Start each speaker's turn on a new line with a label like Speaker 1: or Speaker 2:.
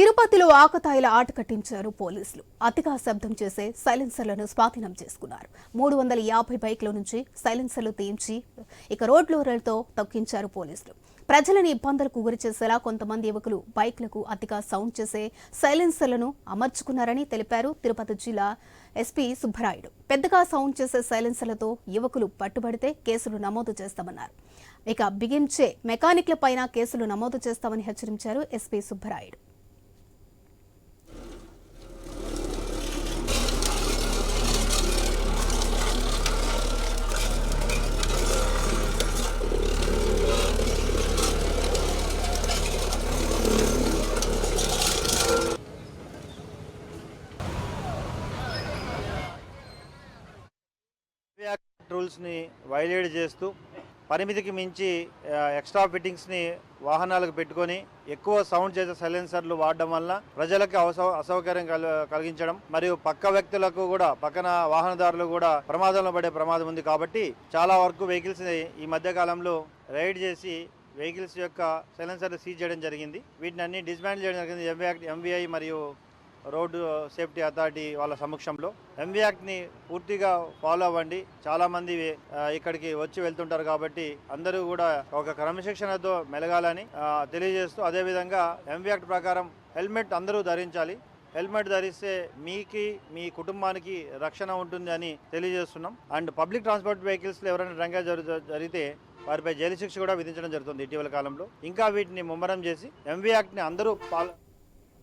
Speaker 1: తిరుపతిలో ఆకతాయిల ఆట కట్టించారు పోలీసులు. అతిగా శబ్దం చేసే సైలెన్సర్లను స్వాధీనం చేసుకున్నారు. మూడు వందల యాభై బైక్ల నుంచి సైలెన్సర్లు తీయించి ఇక రోడ్లతో తొక్కించారు పోలీసులు. ప్రజలను ఇబ్బందులకు గురి చేసేలా కొంతమంది యువకులు బైక్లకు అతిగా సౌండ్ చేసే సైలెన్సర్లను అమర్చుకున్నారని తెలిపారు తిరుపతి జిల్లా ఎస్పీ సుబ్బరాయుడు. పెద్దగా సౌండ్ చేసే సైలెన్సర్లతో యువకులు పట్టుబడితే కేసులు నమోదు చేస్తామన్నారు. ఇక బిగించే మెకానిక్ల పైన కేసులు నమోదు చేస్తామని హెచ్చరించారు ఎస్పీ సుబ్బరాయుడు.
Speaker 2: యాక్ట్ రూల్స్ని వైలేట్ చేస్తూ పరిమితికి మించి ఎక్స్ట్రా ఫిట్టింగ్స్ని వాహనాలకు పెట్టుకొని ఎక్కువ సౌండ్ చేసే సైలెన్సర్లు వాడడం వల్ల ప్రజలకు అసౌకర్యం కలిగించడం మరియు పక్క వ్యక్తులకు కూడా పక్కన వాహనదారులు కూడా ప్రమాదంలో పడే ప్రమాదం ఉంది కాబట్టి చాలా వరకు వెహికల్స్ ఈ మధ్య కాలంలో రైడ్ చేసి వెహికల్స్ యొక్క సైలెన్సర్లు సీజ్ చేయడం జరిగింది. వీటిని అన్ని డిస్మాండిల్ చేయడం జరిగింది. ఎంవీ యాక్ట్ ఎంవీఐ మరియు రోడ్డు సేఫ్టీ అథారిటీ వాళ్ళ సమక్షంలో. ఎంవీ యాక్ట్ని పూర్తిగా ఫాలో అవ్వండి. చాలామంది ఇక్కడికి వచ్చి వెళ్తుంటారు కాబట్టి అందరూ కూడా ఒక క్రమశిక్షణతో మెలగాలని తెలియజేస్తూ అదేవిధంగా ఎంవి యాక్ట్ ప్రకారం హెల్మెట్ అందరూ ధరించాలి. హెల్మెట్ ధరిస్తే మీకి మీ కుటుంబానికి రక్షణ ఉంటుంది అని తెలియజేస్తున్నాం. అండ్ పబ్లిక్ ట్రాన్స్పోర్ట్ వెహికల్స్లో ఎవరైనా డ్రంగా జరు జరిగితే వారిపై జైలు శిక్ష కూడా విధించడం జరుగుతుంది ఇటీవల కాలంలో. ఇంకా వీటిని ముమ్మరం చేసి ఎంవీ యాక్ట్ని అందరూ పాల